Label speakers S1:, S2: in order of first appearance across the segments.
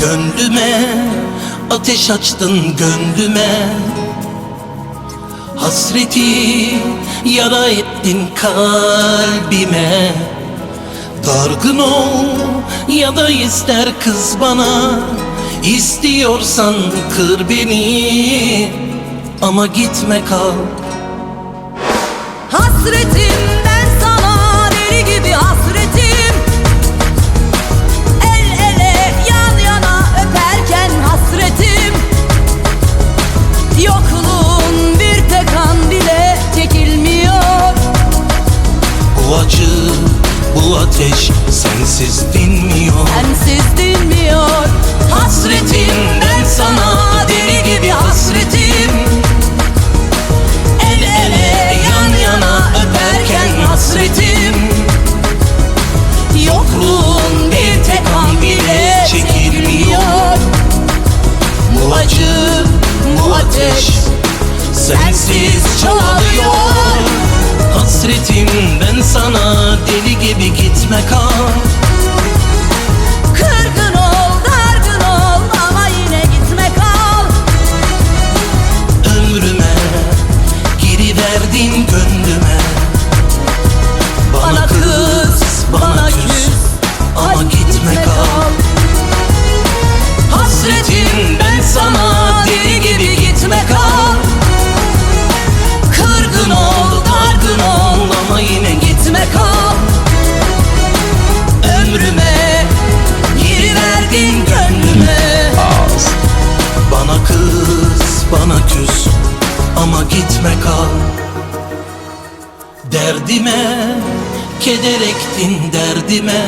S1: Gönlüme ateş açtın gönlüme. Hasreti yara ettin kalbime. Dargın ol ya da ister kız bana İstiyorsan kır beni. Ama gitme kal.
S2: Hasretimden
S1: sensiz dinmiyor sana deli gibi gitme kal Derdime keder ektin derdime.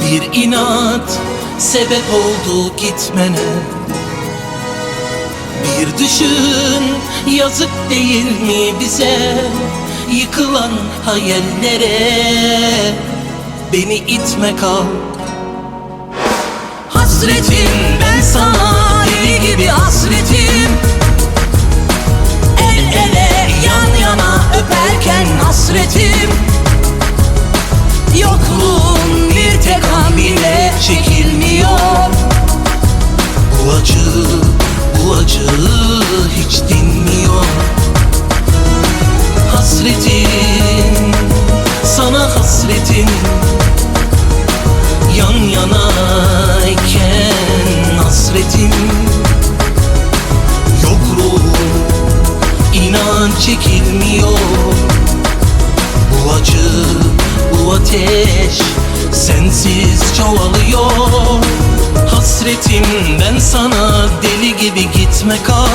S1: Bir inat sebep oldu gitmene. Bir düşün yazık değil mi bize? Yıkılan hayallere. Beni itme kal Hasretim ben sana deli gibi çekilmiyor. Bu acı, bu acı hiç dinmiyor. Hasretim, sana hasretim Yan yanayken hasretim Yokluğum inan çekilmiyor. Bu acı, bu ateş sensiz çoğalıyor. Hasretimden sana deli gibi gitme kal.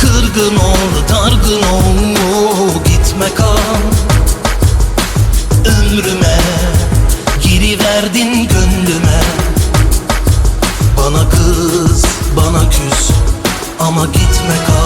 S1: Kırgın ol, dargın ol, gitme kal. Ömrüme geri verdin gönlüme. Bana kız, bana küs ama
S2: gitme kal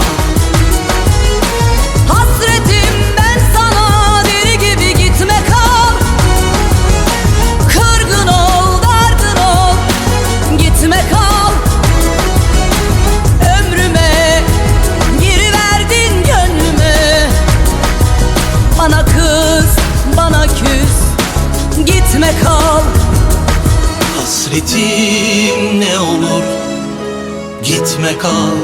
S1: Hasretim ne olur? Gitme kal